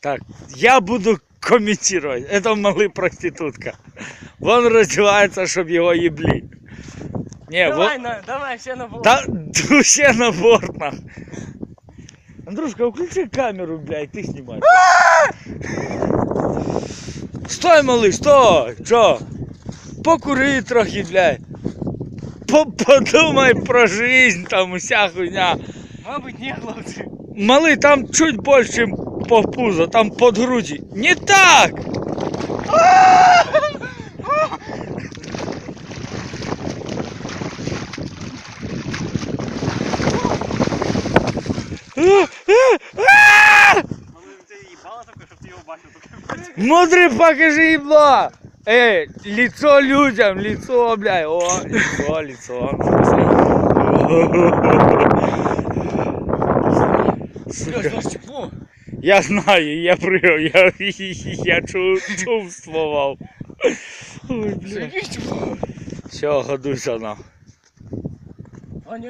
Так, я буду комментировать. Это малый проститутка. Вон раздевается, чтобы его ебли. Не, вот... Давай, на, давай, все на борт. Да, все на борт, нах. Андрушка, включи камеру, блядь, ты снимай. Стой, малыш, стой! Чо? Покури трохи, блядь. По- Подумай про жизнь, там уся хуйня. Мабуть, ні, хлопці. Малий, там чуть больше, по пузо, там под груди. Не так! Мудрый, покажи ебло! Эй, лицо людям, лицо, блядь, о, лицо, лицо. Тепло. Я знаю, я прыгал, я, я чу, чувствовал. Ой, блядь. Все, годуйся нам.